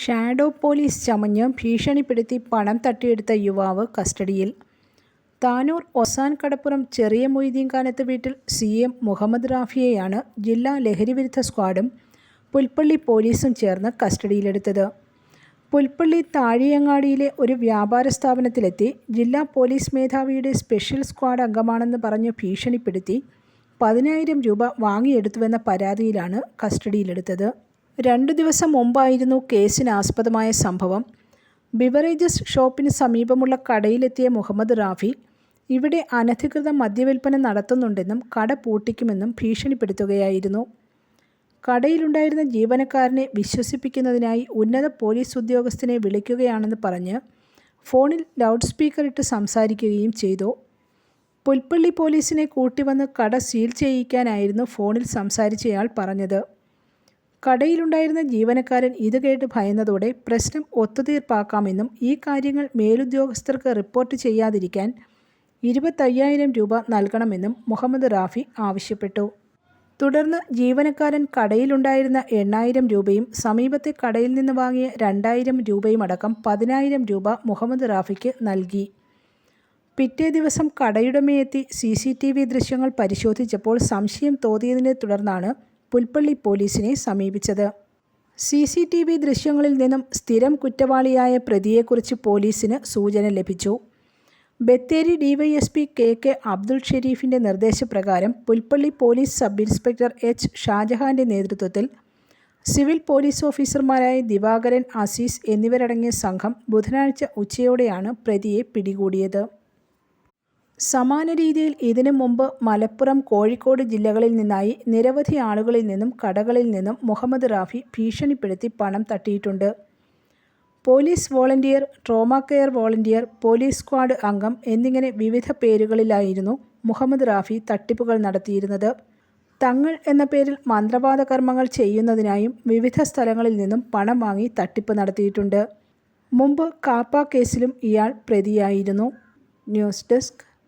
Shadow police ചമഞ്ഞ് ഭീഷണിപ്പെടുത്തി പണം തട്ടിയെടുത്ത യുവാവ് കസ്റ്റഡിയിൽ. താനൂർ ഒസാൻ കടപ്പുറം ചെറിയ മൊയ്തീൻകാനത്ത് വീട്ടിൽ സി എം മുഹമ്മദ് റാഫിയെയാണ് ജില്ലാ ലഹരിവിരുദ്ധ സ്ക്വാഡും പുൽപ്പള്ളി പോലീസും ചേർന്ന് കസ്റ്റഡിയിലെടുത്തത്. പുൽപ്പള്ളി താഴിയങ്ങാടിയിലെ ഒരു വ്യാപാര സ്ഥാപനത്തിലെത്തി ജില്ലാ പോലീസ് മേധാവിയുടെ സ്പെഷ്യൽ സ്ക്വാഡ് അംഗമാണെന്ന് പറഞ്ഞ് ഭീഷണിപ്പെടുത്തി പതിനായിരം രൂപ വാങ്ങിയെടുത്തുവെന്ന പരാതിയിലാണ് കസ്റ്റഡിയിലെടുത്തത്. രണ്ടു ദിവസം മുമ്പായിരുന്നു കേസിനാസ്പദമായ സംഭവം. ബിവറേജസ് ഷോപ്പിന് സമീപമുള്ള കടയിലെത്തിയ മുഹമ്മദ് റാഫി ഇവിടെ അനധികൃത മദ്യവിൽപ്പന നടത്തുന്നുണ്ടെന്നും കട പൂട്ടിക്കുമെന്നും ഭീഷണിപ്പെടുത്തുകയായിരുന്നു. കടയിലുണ്ടായിരുന്ന ജീവനക്കാരനെ വിശ്വസിപ്പിക്കുന്നതിനായി ഉന്നത പോലീസ് ഉദ്യോഗസ്ഥനെ വിളിക്കുകയാണെന്ന് പറഞ്ഞ് ഫോണിൽ ലൗഡ് സ്പീക്കർ ഇട്ട് സംസാരിക്കുകയും ചെയ്തു. പുൽപ്പള്ളി പോലീസിനെ കൂട്ടിവന്ന് കട സീൽ ചെയ്യിക്കാനായിരുന്നു ഫോണിൽ സംസാരിച്ചയാൾ പറഞ്ഞത്. കടയിലുണ്ടായിരുന്ന ജീവനക്കാരൻ ഇത് കേട്ട് ഭയന്നതോടെ പ്രശ്നം ഒത്തുതീർപ്പാക്കാമെന്നും ഈ കാര്യങ്ങൾ മേലുദ്യോഗസ്ഥർക്ക് റിപ്പോർട്ട് ചെയ്യാതിരിക്കാൻ ഇരുപത്തയ്യായിരം രൂപ നൽകണമെന്നും മുഹമ്മദ് റാഫി ആവശ്യപ്പെട്ടു. തുടർന്ന് ജീവനക്കാരൻ കടയിലുണ്ടായിരുന്ന എണ്ണായിരം രൂപയും സമീപത്തെ കടയിൽ നിന്ന് വാങ്ങിയ രണ്ടായിരം രൂപയും അടക്കം പതിനായിരം രൂപ മുഹമ്മദ് റാഫിക്ക് നൽകി. പിറ്റേ ദിവസം കടയുടമയെത്തി സി സി ടി വി ദൃശ്യങ്ങൾ പരിശോധിച്ചപ്പോൾ സംശയം തോന്നിയതിനെ തുടർന്നാണ് പുൽപ്പള്ളി പോലീസിനെ സമീപിച്ചത്. സി സി ടി വി ദൃശ്യങ്ങളിൽ നിന്നും സ്ഥിരം കുറ്റവാളിയായ പ്രതിയെക്കുറിച്ച് പോലീസിന് സൂചന ലഭിച്ചു. Bathery DYSP K K Abdul ഷെരീഫിന്റെ നിർദ്ദേശപ്രകാരം Pulpally police sub inspector H ഷാജഹാന്റെ നേതൃത്വത്തിൽ സിവിൽ പോലീസ് ഓഫീസർമാരായ ദിവാകരൻ അസീസ് എന്നിവരടങ്ങിയ സംഘം ബുധനാഴ്ച ഉച്ചയോടെയാണ് പ്രതിയെ പിടികൂടിയത്. സമാന രീതിയിൽ ഇതിനു മുമ്പ് മലപ്പുറം കോഴിക്കോട് ജില്ലകളിൽ നിന്നായി നിരവധി ആളുകളിൽ നിന്നും കടകളിൽ നിന്നും മുഹമ്മദ് റാഫി ഭീഷണിപ്പെടുത്തി പണം തട്ടിയിട്ടുണ്ട്. Police volunteer trauma care volunteer police squad അംഗം എന്നിങ്ങനെ വിവിധ പേരുകളിലായിരുന്നു മുഹമ്മദ് റാഫി തട്ടിപ്പുകൾ നടത്തിയിരുന്നത്. തങ്ങൾ എന്ന പേരിൽ മന്ത്രവാദ കർമ്മങ്ങൾ ചെയ്യുന്നതിനായും വിവിധ സ്ഥലങ്ങളിൽ നിന്നും പണം വാങ്ങി തട്ടിപ്പ് നടത്തിയിട്ടുണ്ട്. മുമ്പ് കാപ്പ കേസിലും ഇയാൾ പ്രതിയായിരുന്നു. News desk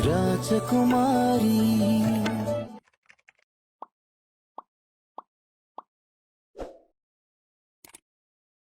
राजकुमारी